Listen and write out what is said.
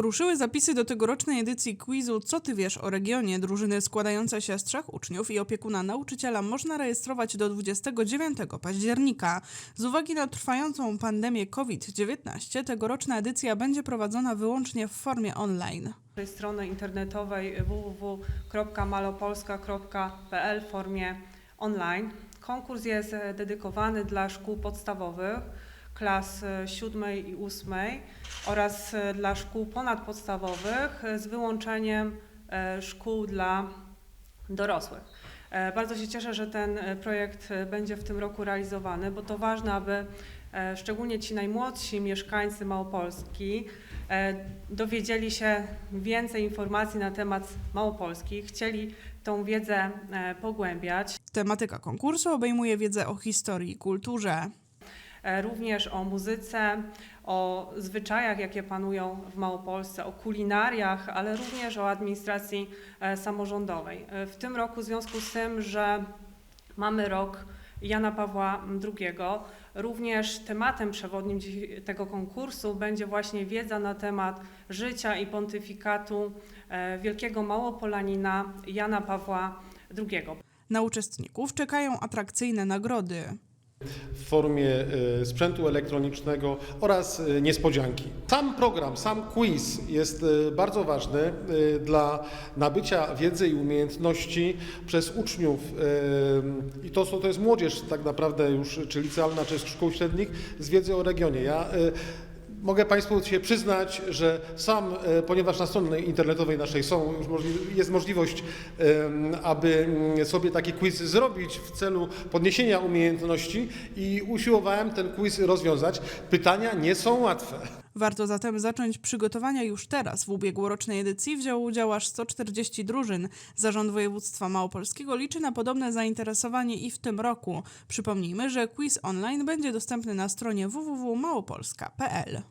Ruszyły zapisy do tegorocznej edycji quizu Co ty wiesz o regionie? Drużyny składające się z trzech uczniów i opiekuna nauczyciela można rejestrować do 29 października. Z uwagi na trwającą pandemię COVID-19 tegoroczna edycja będzie prowadzona wyłącznie w formie online. strony internetowej www.malopolska.pl w formie online. Konkurs jest dedykowany dla szkół podstawowych, klas e, siódmej i ósmej oraz e, dla szkół ponadpodstawowych z wyłączeniem e, szkół dla dorosłych. Bardzo się cieszę, że ten projekt będzie w tym roku realizowany, bo to ważne, aby szczególnie ci najmłodsi mieszkańcy Małopolski dowiedzieli się więcej informacji na temat Małopolski, chcieli tą wiedzę pogłębiać, Tematyka konkursu obejmuje wiedzę o historii i kulturze. E, również o muzyce, o zwyczajach, jakie panują w Małopolsce, o kulinariach, ale również o administracji e, samorządowej. E, W tym roku w związku z tym, że mamy rok Jana Pawła II, również tematem przewodnim tego konkursu będzie właśnie wiedza na temat życia i pontyfikatu wielkiego Małopolanina Jana Pawła II. Na uczestników czekają atrakcyjne nagrody. W formie e, sprzętu elektronicznego oraz e, niespodzianki. Sam program, sam quiz jest e, bardzo ważny dla nabycia wiedzy i umiejętności przez uczniów i to, to jest młodzież tak naprawdę już, czy licealna, czy szkół średnich, z wiedzy o regionie. Ja Mogę Państwu się przyznać, że sam, e, ponieważ na stronie internetowej naszej są, jest możliwość, aby mm, sobie taki quiz zrobić w celu podniesienia umiejętności i usiłowałem ten quiz rozwiązać. Pytania nie są łatwe. Warto zatem zacząć przygotowania już teraz. W ubiegłorocznej edycji wzięło udział aż 140 drużyn. Zarząd Województwa Małopolskiego liczy na podobne zainteresowanie i w tym roku. Przypomnijmy, że quiz online będzie dostępny na stronie www.małopolska.pl.